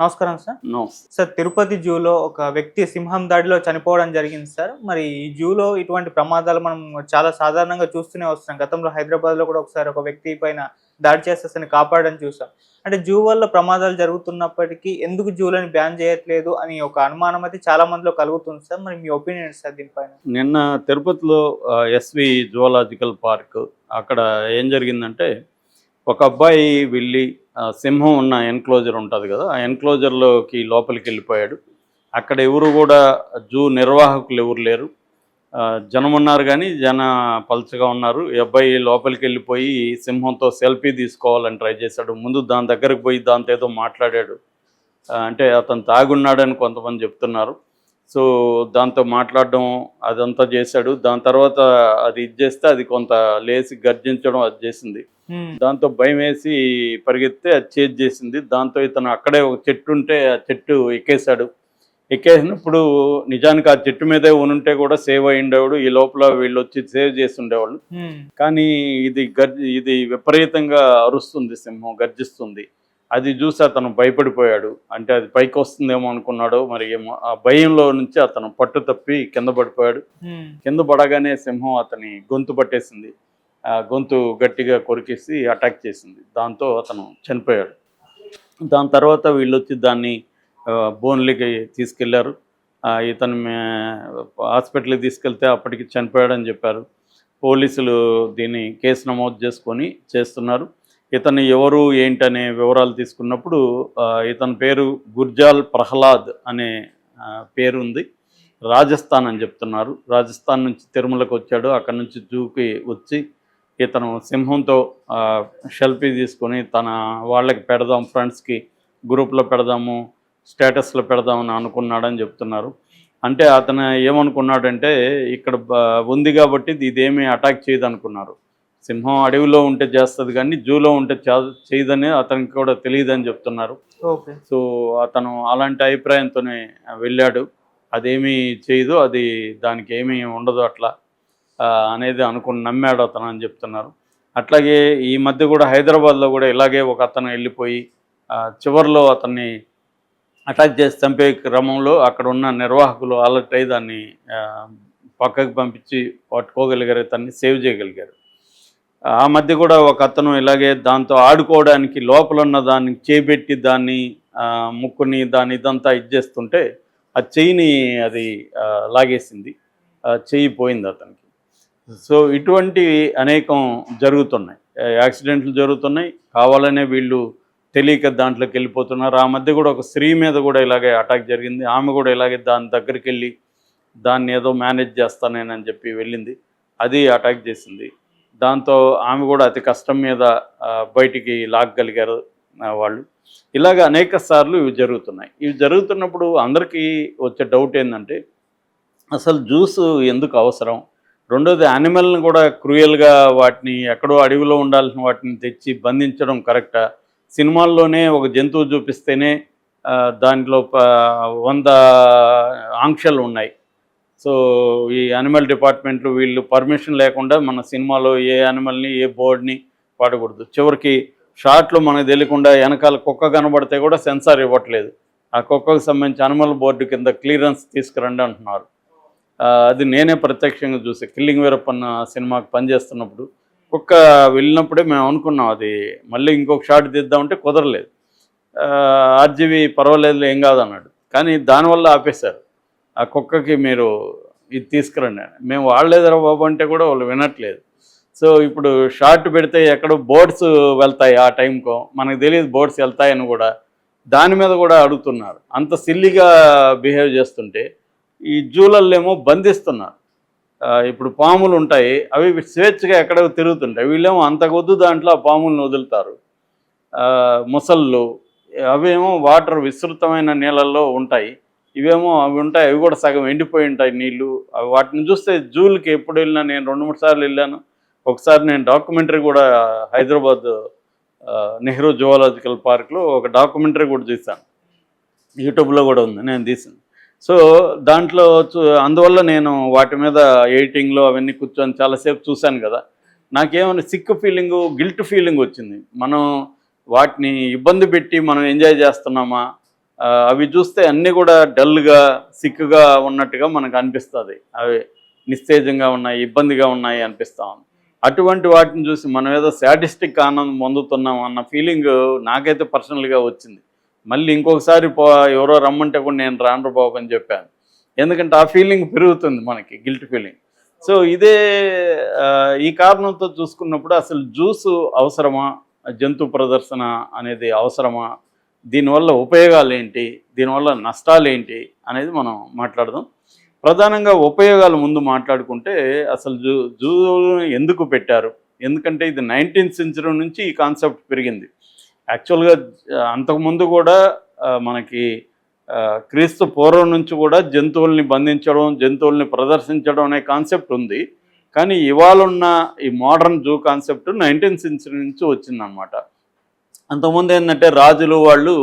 నమస్కారం sir. Sir Tirupati జూలో ఒక వ్యక్తి సింహం దాడిలో చనిపోవడం జరిగింది సార్. మరి ఈ జూలో ఇటువంటి ప్రమాదాలు మనం చాలా సాధారణంగా చూస్తూనే వస్తున్నాం. గతంలో హైదరాబాద్లో కూడా ఒకసారి ఒక వ్యక్తి పైన దాడి అతన్ని కాపాడడం చూసాం. అంటే జూ వల్ల ప్రమాదాలు జరుగుతున్నప్పటికీ ఎందుకు జూలని బ్యాన్ చేయట్లేదు అని ఒక అనుమానం అయితే చాలా మందిలో కలుగుతుంది సార్. మరి మీ ఒపీనియన్ సార్ దీనిపైన? నిన్న తిరుపతిలో ఎస్వి జువలాజికల్ పార్క్ అక్కడ ఏం జరిగిందంటే ఒక అబ్బాయి వెళ్ళి సింహం ఉన్న ఎన్క్లోజర్ ఉంటుంది కదా ఆ ఎన్క్లోజర్లోకి లోపలికి వెళ్ళిపోయాడు. అక్కడ ఎవరు కూడా జూ నిర్వాహకులు ఎవరు లేరు. జనం ఉన్నారు కానీ జన పల్చగా ఉన్నారు. ఈ అబ్బాయి లోపలికి వెళ్ళిపోయి సింహంతో సెల్ఫీ తీసుకోవాలని ట్రై చేశాడు. ముందు దాని దగ్గరకు పోయి దాంతో ఏదో మాట్లాడాడు. అంటే అతను తాగున్నాడని కొంతమంది చెప్తున్నారు. సో దాంతో మాట్లాడడం అదంతా చేశాడు. దాని తర్వాత అది ఇది చేస్తే అది కొంత లేచి గర్జించడం అది చేసింది. దాంతో భయం వేసి పరిగెత్తే అది చేజ్ చేసింది. దాంతో ఇతను అక్కడే ఒక చెట్టు ఉంటే ఆ చెట్టు ఎక్కేశాడు. ఎక్కేసినప్పుడు నిజానికి ఆ చెట్టు మీదే ఉనుంటే కూడా సేవ్ అయి ఉండేవాడు ఈ లోపల వీళ్ళు వచ్చి సేవ్ చేసి ఉండేవాళ్ళు. కానీ ఇది గర్జి ఇది విపరీతంగా అరుస్తుంది సింహం గర్జిస్తుంది. అది చూసి అతను భయపడిపోయాడు. అంటే అది పైకి వస్తుందేమో అనుకున్నాడు మరి ఏమో ఆ భయంలో నుంచి అతను పట్టు తప్పి కింద పడిపోయాడు. కింద పడగానే సింహం అతని గొంతు పట్టేసింది. ఆ గొంతు గట్టిగా కొరికేసి అటాక్ చేసింది. దాంతో అతను చనిపోయాడు. దాని తర్వాత వీళ్ళు వచ్చి దాన్ని బోన్లీకి తీసుకెళ్ళారు. ఇతను హాస్పిటల్కి తీసుకెళ్తే అప్పటికి చనిపోయాడని చెప్పారు. పోలీసులు దీన్ని కేసు నమోదు చేసుకొని చేస్తున్నారు. ఇతను ఎవరు ఏంటనే వివరాలు తీసుకున్నప్పుడు ఇతని పేరు గుర్జాల్ ప్రహ్లాద్ అనే పేరు ఉంది. రాజస్థాన్ అని చెప్తున్నారు. రాజస్థాన్ నుంచి తిరుమలకు వచ్చాడు. అక్కడ నుంచి జూకి వచ్చి ఇతను సింహంతో సెల్ఫీ తీసుకొని తన వాళ్ళకి పెడదాం ఫ్రెండ్స్కి గ్రూప్లో పెడదాము స్టేటస్లో పెడదామని అనుకున్నాడని చెప్తున్నారు. అంటే అతను ఏమనుకున్నాడంటే ఇక్కడ ఉంది కాబట్టి ఇది ఇదేమీ అటాక్ చేయదనుకున్నారు. సింహం అడవిలో ఉంటే చేస్తుంది కానీ జూలో ఉంటే చే- చేయదని అతనికి కూడా తెలియదని చెప్తున్నారు. ఓకే. సో అతను అలాంటి అభిప్రాయంతోనే వెళ్ళాడు. అదేమీ చేయదు అది దానికి ఏమీ ఉండదు అట్లా అనేది అనుకుని నమ్మాడు అతను అని చెప్తున్నారు. అట్లాగే ఈ మధ్య కూడా హైదరాబాద్లో కూడా ఇలాగే ఒక అతను వెళ్ళిపోయి చివర్లో అతన్ని అటాక్ చేసి చంపే క్రమంలో అక్కడ ఉన్న నిర్వాహకులు అలర్ట్ అయ్యి దాన్ని పక్కకు పంపించి పట్టుకోగలిగారు అతన్ని సేవ్ చేయగలిగారు. ఆ మధ్య కూడా ఒక అతను ఇలాగే దాంతో ఆడుకోవడానికి లోపల ఉన్న దాన్ని చేపెట్టి దాన్ని ముక్కుని దాన్ని ఇదంతా ఇచ్చేస్తుంటే ఆ చెయ్యిని అది లాగేసింది. ఆ, చెయ్యి పోయింది అతనికి. సో ఇటువంటివి అనేకం జరుగుతున్నాయి. యాక్సిడెంట్లు జరుగుతున్నాయి. కావాలనే వీళ్ళు తెలియక దాంట్లోకి వెళ్ళిపోతున్నారు. ఆ మధ్య కూడా ఒక స్త్రీ మీద కూడా ఇలాగే అటాక్ జరిగింది. ఆమె కూడా ఇలాగే దాని దగ్గరికి వెళ్ళి దాన్ని ఏదో మేనేజ్ చేస్తానేనని చెప్పి వెళ్ళింది. అది అటాక్ చేసింది. దాంతో ఆమె కూడా అతి కష్టం మీద బయటికి లాగగలిగారు వాళ్ళు. ఇలాగ అనేక సార్లు ఇవి జరుగుతున్నాయి. ఇవి జరుగుతున్నప్పుడు అందరికీ వచ్చే డౌట్ ఏంటంటే అసలు జ్యూస్ ఎందుకు అవసరం? రెండోది యానిమల్ని కూడా క్రూయల్గా వాటిని ఎక్కడో అడవిలో ఉండాల్సిన వాటిని తెచ్చి బంధించడం కరెక్టా? సినిమాల్లోనే ఒక జంతువు చూపిస్తేనే దాంట్లో వంద ఆంక్షలు ఉన్నాయి. సో ఈ యానిమల్ డిపార్ట్మెంట్లు వీళ్ళు పర్మిషన్ లేకుండా మన సినిమాలో ఏ యానిమల్ని ఏ బోర్డ్ని వాడకూడదు. చివరికి షార్ట్లు మనకు తెలియకుండా వెనకాల కుక్క కనబడితే కూడా సెన్సార్ ఇవ్వట్లేదు. ఆ కుక్కకు సంబంధించి యానిమల్ బోర్డు కింద క్లియరెన్స్ తీసుకురండి అంటున్నారు. అది నేనే ప్రత్యక్షంగా చూసి కిల్లింగ్ వీరప్పన్న సినిమాకి పనిచేస్తున్నప్పుడు కుక్క వెళ్ళినప్పుడే మేము అనుకున్నాం అది మళ్ళీ ఇంకొక షాట్ తీద్దామంటే కుదరలేదు. ఆర్జీవి పర్వాలేదు ఏం కాదన్నాడు. కానీ దానివల్ల ఆపేశారు. ఆ కుక్కకి మీరు ఇది తీసుకురండి మేము వాడలేదురా బాబు అంటే కూడా వాళ్ళు వినట్లేదు. సో ఇప్పుడు షార్ట్ పెడితే ఎక్కడో బోర్డ్స్ వెళ్తాయి ఆ టైంకో. మనకు తెలియదు బోర్డ్స్ వెళ్తాయని కూడా. దాని మీద కూడా అడుగుతున్నారు. అంత సిల్లిగా బిహేవ్ చేస్తుంటే ఈ జూలల్లేమో బంధిస్తున్నారు. ఇప్పుడు పాములు ఉంటాయి. అవి స్వేచ్ఛగా ఎక్కడో తిరుగుతుంటాయి. వీళ్ళేమో అంతకొద్దు దాంట్లో ఆ పాములను వదులుతారు. ముసళ్ళు. అవేమో వాటర్ విస్తృతమైన నీళ్ళల్లో ఉంటాయి. ఇవేమో అవి ఉంటాయి అవి కూడా సగం ఎండిపోయి ఉంటాయి నీళ్ళు అవి వాటిని చూస్తే జూలకి ఎప్పుడు వెళ్ళినా నేను రెండు మూడు సార్లు వెళ్ళాను. ఒకసారి నేను డాక్యుమెంటరీ కూడా హైదరాబాద్ నెహ్రూ జువాలజికల్ పార్క్లో ఒక డాక్యుమెంటరీ కూడా తీసాను యూట్యూబ్లో కూడా ఉంది నేను తీసింది సో దాంట్లో అందువల్ల నేను వాటి మీద ఎడిటింగ్లో అవన్నీ కూర్చొని చాలాసేపు చూశాను కదా. నాకేమైనా సిక్ ఫీలింగు గిల్ట్ ఫీలింగ్ వచ్చింది. మనం వాటిని ఇబ్బంది పెట్టి మనం ఎంజాయ్ చేస్తున్నామా? అవి చూస్తే అన్నీ కూడా డల్గా సిక్గా ఉన్నట్టుగా మనకు అనిపిస్తుంది. అవి నిస్తేజంగా ఉన్నాయి ఇబ్బందిగా ఉన్నాయి అనిపిస్తూ ఉంది. అటువంటి వాటిని చూసి మనం ఏదో సాటిస్టిక్ ఆనందం పొందుతున్నాం అన్న ఫీలింగ్ నాకైతే పర్సనల్గా వచ్చింది. మళ్ళీ ఇంకొకసారి పో ఎవరో రమ్మంటే కూడా నేను రాను పోకని చెప్పాను. ఎందుకంటే ఆ ఫీలింగ్ పెరుగుతుంది మనకి గిల్ట్ ఫీలింగ్. సో ఇదే ఈ కారణంతో చూసుకున్నప్పుడు అసలు జ్యూస్ అవసరమా? జంతు ప్రదర్శన అనేది అవసరమా? దీనివల్ల ఉపయోగాలు ఏంటి దీనివల్ల నష్టాలు ఏంటి అనేది మనం మాట్లాడదాం. ప్రధానంగా ఉపయోగాలు ముందు మాట్లాడుకుంటే అసలు జూ జూ ఎందుకు పెట్టారు? ఎందుకంటే ఇది నైన్టీన్త్ సెంచరీ నుంచి ఈ కాన్సెప్ట్ పెరిగింది. యాక్చువల్గా అంతకుముందు కూడా మనకి క్రీస్తు పూర్వం నుంచి కూడా జంతువుల్ని బంధించడం జంతువుల్ని ప్రదర్శించడం అనే కాన్సెప్ట్ ఉంది. కానీ ఇవాళ ఉన్న ఈ modern zoo concept nineteenth century నుంచి వచ్చిందనమాట అంతకుముందు ఏంటంటే రాజులు వాళ్ళు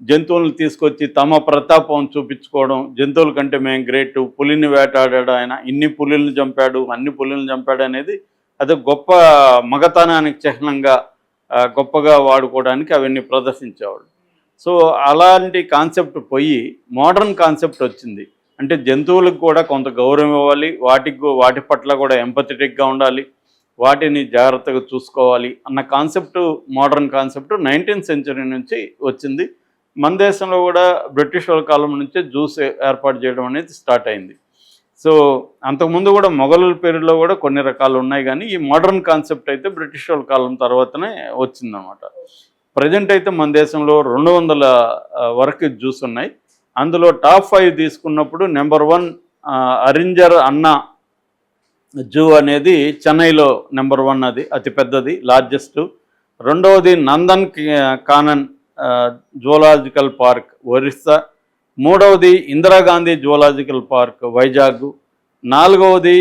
జంతువులను తీసుకొచ్చి తమ ప్రతాపం చూపించుకోవడం జంతువుల కంటే మేము గ్రేట్ పులిని వేటాడాడు ఆయన ఇన్ని పులులను చంపాడు అన్ని పులులను చంపాడు అనేది అది గొప్ప మగతనానికి చిహ్నంగా గొప్పగా వాడుకోవడానికి అవన్నీ ప్రదర్శించేవాడు సో అలాంటి కాన్సెప్ట్ పోయి మోడర్న్ కాన్సెప్ట్ వచ్చింది. అంటే జంతువులకు కూడా కొంత గౌరవం ఇవ్వాలి వాటికి వాటి పట్ల కూడా ఎంపథెటిక్గా ఉండాలి వాటిని జాగ్రత్తగా చూసుకోవాలి అన్న concept modern concept nineteenth century నుంచి వచ్చింది. మన దేశంలో కూడా బ్రిటిష్ వాళ్ళ కాలం నుంచే జ్యూస్ ఏర్పాటు చేయడం అనేది స్టార్ట్ అయింది. సో అంతకుముందు కూడా మొఘలుల పేరులో కూడా కొన్ని రకాలు ఉన్నాయి కానీ ఈ మోడర్న్ కాన్సెప్ట్ అయితే బ్రిటిష్ వాళ్ళ కాలం తర్వాతనే వచ్చిందనమాట ప్రజెంట్ అయితే మన దేశంలో రెండు వందల వరకు జ్యూస్ ఉన్నాయి. అందులో టాప్ ఫైవ్ తీసుకున్నప్పుడు number one Arignar Anna zoo అనేది చెన్నైలో నెంబర్ వన్ అది అతిపెద్దది లార్జెస్టు లార్జెస్ట్. రెండవది నందన్ కానన్ జువలాజికల్ పార్క్ ఒరిస్సా. మూడవది ఇందిరాగాంధీ జువలాజికల్ పార్క్ వైజాగ్. నాలుగవది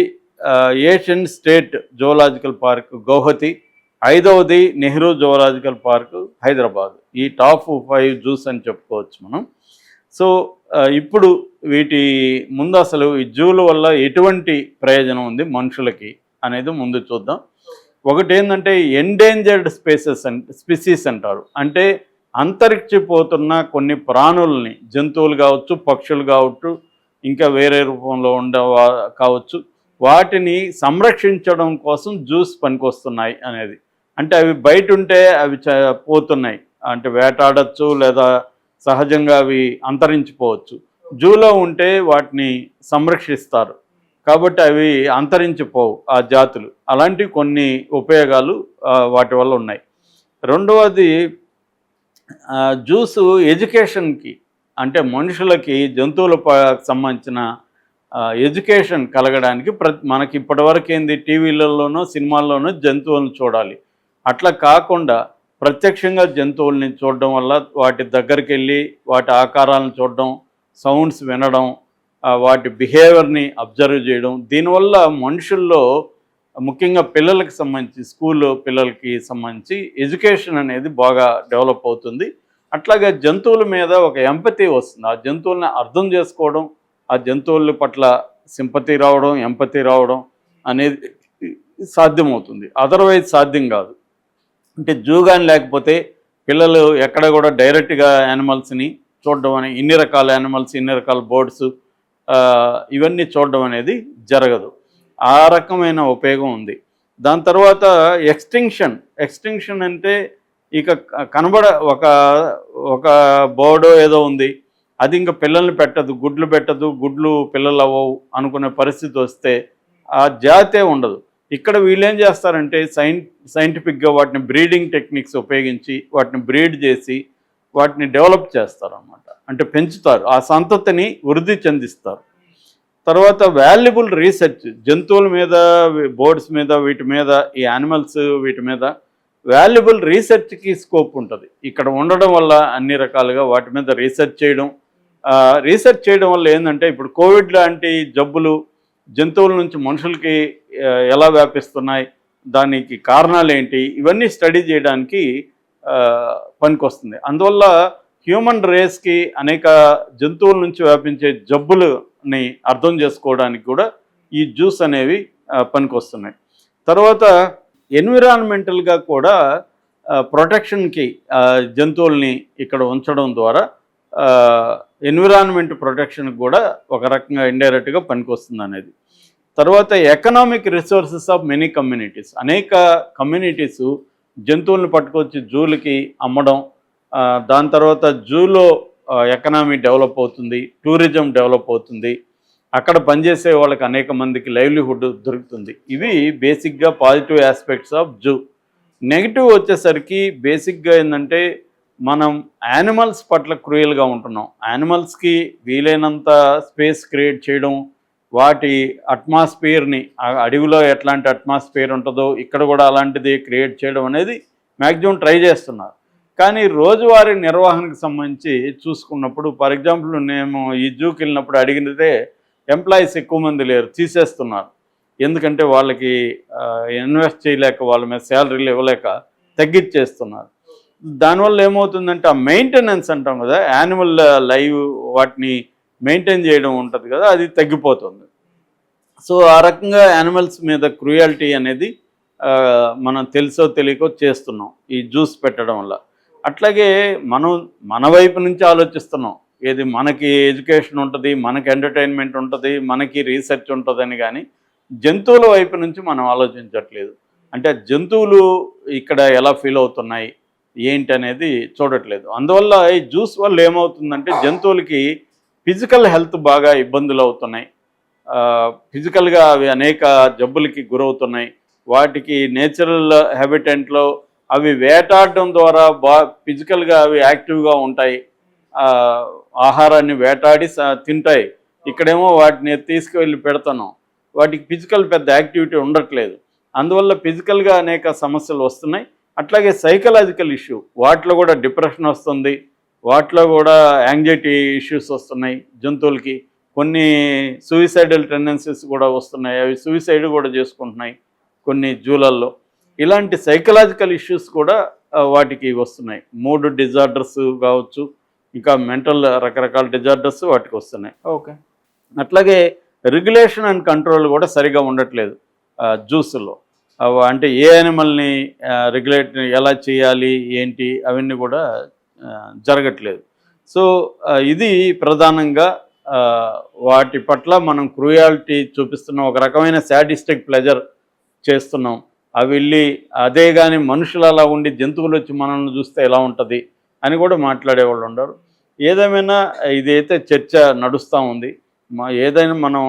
Asian state zoological park Guwahati. ఐదవది నెహ్రూ జువలాజికల్ పార్క్ హైదరాబాద్. ఈ టాప్ ఫైవ్ జూస్ అని చెప్పుకోవచ్చు మనం. సో ఇప్పుడు వీటి ముందు అసలు ఈ జూల వల్ల ఎటువంటి ప్రయోజనం ఉంది మనుషులకి అనేది ముందు చూద్దాం. ఒకటి ఏంటంటే ఎండేంజర్డ్ స్పేసెస్ అంట అంటారు. అంటే అంతరిక్షిపోతున్న కొన్ని ప్రాణుల్ని జంతువులు కావచ్చు పక్షులు కావచ్చు ఇంకా వేరే రూపంలో ఉండే కావచ్చు వాటిని సంరక్షించడం కోసం జ్యూస్ పనికొస్తున్నాయి అనేది. అంటే అవి బయట ఉంటే అవి చ- పోతున్నాయి. అంటే వేటాడచ్చు లేదా సహజంగా అవి అంతరించిపోవచ్చు. జూలో ఉంటే వాటిని సంరక్షిస్తారు. కాబట్టి అవి అంతరించిపోవు ఆ జాతులు. అలాంటి కొన్ని ఉపయోగాలు వాటి వల్ల ఉన్నాయి. రెండవది జ్యూసు ఎడ్యుకేషన్కి అంటే మనుషులకి జంతువుల సంబంధించిన ఎడ్యుకేషన్ కలగడానికి ప్ర మనకి ఇప్పటివరకు ఏంది? టీవీలలోనో సినిమాల్లోనో జంతువులను చూడాలి. అట్లా కాకుండా ప్రత్యక్షంగా జంతువుల్ని చూడడం వల్ల వాటి దగ్గరికి వెళ్ళి వాటి ఆకారాలను చూడడం సౌండ్స్ వినడం వాటి బిహేవియర్ని అబ్జర్వ్ చేయడం. దీనివల్ల మనుషుల్లో ముఖ్యంగా పిల్లలకి సంబంధించి స్కూల్ పిల్లలకి సంబంధించి ఎడ్యుకేషన్ అనేది బాగా డెవలప్ అవుతుంది. అట్లాగే జంతువుల మీద ఒక ఎంపతి వస్తుంది. ఆ జంతువుల్ని అర్థం చేసుకోవడం ఆ జంతువుల పట్ల సింపతి రావడం ఎంపతి రావడం అనేది సాధ్యమవుతుంది. అదర్వైజ్ సాధ్యం కాదు. అంటే జూ కానీ లేకపోతే పిల్లలు ఎక్కడ కూడా డైరెక్ట్గా యానిమల్స్ని చూడడం అని ఇన్ని రకాల యానిమల్స్ ఇన్ని రకాల బర్డ్స్ ఇవన్నీ చూడడం అనేది జరగదు. ఆ రకమైన ఉపయోగం ఉంది. దాని తర్వాత ఎక్స్టింక్షన్ ఎక్స్టింక్షన్ అంటే ఇక కనబడ ఒక ఒక బోర్డో ఏదో ఉంది. అది ఇంకా పిల్లల్ని పెట్టదు గుడ్లు పెట్టదు గుడ్లు పిల్లలు అవ్వవు అనుకునే పరిస్థితి వస్తే ఆ జాతే ఉండదు. ఇక్కడ వీళ్ళేం చేస్తారంటే సైన్ సైంటిఫిక్గా వాటిని బ్రీడింగ్ టెక్నిక్స్ ఉపయోగించి వాటిని బ్రీడ్ చేసి వాటిని డెవలప్ చేస్తారన్నమాట. అంటే పెంచుతారు. ఆ సంతతిని వృద్ధి చెందిస్తారు. తర్వాత వాల్యుబుల్ రీసెర్చ్ జంతువుల మీద బోర్డ్స్ మీద వీటి మీద ఈ యానిమల్స్ వీటి మీద వాల్యుబుల్ రీసెర్చ్కి స్కోప్ ఉంటుంది. ఇక్కడ ఉండడం వల్ల అన్ని రకాలుగా వాటి మీద రీసెర్చ్ చేయడం రీసెర్చ్ చేయడం వల్ల ఏంటంటే ఇప్పుడు కోవిడ్ లాంటి జబ్బులు జంతువుల నుంచి మనుషులకి ఎలా వ్యాపిస్తున్నాయి దానికి కారణాలు ఏంటి ఇవన్నీ స్టడీ చేయడానికి పనికొస్తుంది. అందువల్ల హ్యూమన్ రేస్కి అనేక జంతువుల నుంచి వ్యాపించే జబ్బులని అర్థం చేసుకోవడానికి కూడా ఈ జ్యూస్ అనేవి పనికొస్తున్నాయి. తర్వాత ఎన్విరాన్మెంటల్గా కూడా ప్రొటెక్షన్కి జంతువుల్ని ఇక్కడ ఉంచడం ద్వారా ఎన్విరాన్మెంట్ ప్రొటెక్షన్కి కూడా ఒక రకంగా ఇండైరెక్ట్గా పనికొస్తుంది అనేది. తర్వాత economic resources of many communities అనేక కమ్యూనిటీస్ జంతువులను పట్టుకొచ్చి జూలకి అమ్మడం దాని తర్వాత జూలో ఎకనామీ డెవలప్ అవుతుంది టూరిజం డెవలప్ అవుతుంది. అక్కడ పనిచేసే వాళ్ళకి అనేక మందికి లైవ్లీహుడ్ దొరుకుతుంది. ఇవి బేసిక్గా positive aspects of zoo negative వచ్చేసరికి బేసిక్గా ఏంటంటే మనం యానిమల్స్ పట్ల క్రూయల్గా ఉంటున్నాం. యానిమల్స్కి వీలైనంత స్పేస్ క్రియేట్ చేయడం వాటి అట్మాస్ఫియర్ని అడవిలో ఎట్లాంటి అట్మాస్ఫియర్ ఉంటుందో ఇక్కడ కూడా అలాంటిది క్రియేట్ చేయడం అనేది మ్యాక్సిమం ట్రై చేస్తున్నారు. కానీ రోజువారీ నిర్వహణకు సంబంధించి చూసుకున్నప్పుడు ఫర్ ఎగ్జాంపుల్ మేము ఈ జూకి వెళ్ళినప్పుడు అడిగితే ఎంప్లాయీస్ ఎక్కువ మంది లేరు తీసేస్తున్నారు. ఎందుకంటే వాళ్ళకి ఇన్వెస్ట్ చేయలేక వాళ్ళ మీద శాలరీలు ఇవ్వలేక తగ్గించేస్తున్నారు. దానివల్ల ఏమవుతుందంటే ఆ మెయింటెనెన్స్ అంటాం కదా యానిమల్ లైవ్ వాటిని మెయింటైన్ చేయడం ఉంటుంది కదా అది తగ్గిపోతుంది. సో ఆ రకంగా యానిమల్స్ మీద క్రుయాలిటీ అనేది మనం తెలుసో తెలియకో చేస్తున్నాం ఈ జ్యూస్ పెట్టడం వల్ల. అట్లాగే మనం మన వైపు నుంచి ఆలోచిస్తున్నాం ఏది మనకి ఎడ్యుకేషన్ ఉంటుంది మనకి ఎంటర్టైన్మెంట్ ఉంటుంది మనకి రీసెర్చ్ ఉంటుందని కానీ జంతువుల వైపు నుంచి మనం ఆలోచించట్లేదు. అంటే జంతువులు ఇక్కడ ఎలా ఫీల్ అవుతున్నాయి ఏంటి అనేది చూడట్లేదు. అందువల్ల ఈ జ్యూస్ వల్ల ఏమవుతుందంటే జంతువులకి ఫిజికల్ హెల్త్ బాగా ఇబ్బందులు అవుతున్నాయి. ఫిజికల్గా అవి అనేక జబ్బులకి గురవుతున్నాయి. వాటికి నేచురల్ హ్యాబిటెంట్లో అవి వేటాడడం ద్వారా బా ఫిజికల్గా అవి యాక్టివ్గా ఉంటాయి. ఆహారాన్ని వేటాడి తింటాయి. ఇక్కడేమో వాటిని తీసుకువెళ్ళి పెడతాను. వాటికి ఫిజికల్ పెద్ద యాక్టివిటీ ఉండట్లేదు. అందువల్ల ఫిజికల్గా అనేక సమస్యలు వస్తున్నాయి. అట్లాగే సైకలాజికల్ ఇష్యూ వాటిలో కూడా డిప్రెషన్ వస్తుంది. వాటిలో కూడా యాంగ్జైటీ ఇష్యూస్ వస్తున్నాయి జంతువులకి. కొన్ని సూయిసైడల్ టెండెన్సీస్ కూడా వస్తున్నాయి. అవి సూయిసైడ్ కూడా చేసుకుంటున్నాయి కొన్ని జూలల్లో. ఇలాంటి సైకలాజికల్ ఇష్యూస్ కూడా వాటికి వస్తున్నాయి. మూడు డిజార్డర్స్ కావచ్చు ఇంకా మెంటల్ రకరకాల డిజార్డర్స్ వాటికి వస్తున్నాయి. ఓకే. అట్లాగే రెగ్యులేషన్ అండ్ కంట్రోల్ కూడా సరిగా ఉండట్లేదు జ్యూస్లో అంటే ఏ యానిమల్ని రెగ్యులేట్ ఎలా చేయాలి ఏంటి అవన్నీ కూడా జరగట్లేదు. సో ఇది ప్రధానంగా వాటి పట్ల మనం క్రూయాలిటీ చూపిస్తున్నాం ఒక రకమైన శాటిస్టిక్ ప్లెజర్ చేస్తున్నాం. అవి వెళ్ళి అదే కానీ మనుషులు అలా ఉండి జంతువులు వచ్చి మనల్ని చూస్తే ఎలా ఉంటుంది అని కూడా మాట్లాడే వాళ్ళు ఉండరు. ఏదేమైనా ఇదైతే చర్చ నడుస్తూ ఉంది. మా ఏదైనా మనం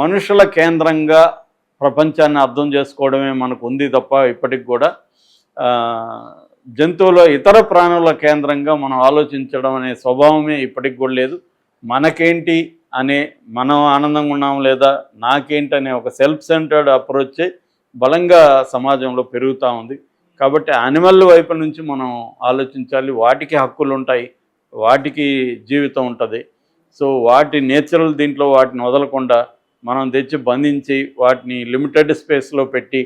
మనుషుల కేంద్రంగా ప్రపంచాన్ని అర్థం చేసుకోవడమే మనకు ఉంది తప్ప ఇప్పటికి కూడా జంతువుల ఇతర ప్రాణుల కేంద్రంగా మనం ఆలోచించడం అనే స్వభావమే ఇప్పటికి కూడా లేదు. మనకేంటి అనే మనం ఆనందంగా ఉన్నాం లేదా నాకేంటి అనే ఒక సెల్ఫ్ సెంటర్డ్ అప్రోచే బలంగా సమాజంలో పెరుగుతూ ఉంది. కాబట్టి యానిమల్ వైపు నుంచి మనం ఆలోచించాలి. వాటికి హక్కులు ఉంటాయి. వాటికి జీవితం ఉంటుంది. సో వాటి నేచురల్ దీంట్లో వాటిని వదలకుండా మనం తెచ్చి బంధించి వాటిని లిమిటెడ్ స్పేస్లో పెట్టి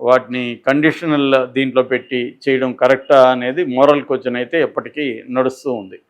వాటిని కండిషనల్ దీంట్లో పెట్టి చేయడం కరెక్టా అనేది మోరల్ క్వశ్చన్ అయితే ఎప్పటికీ నడుస్తూ ఉంది.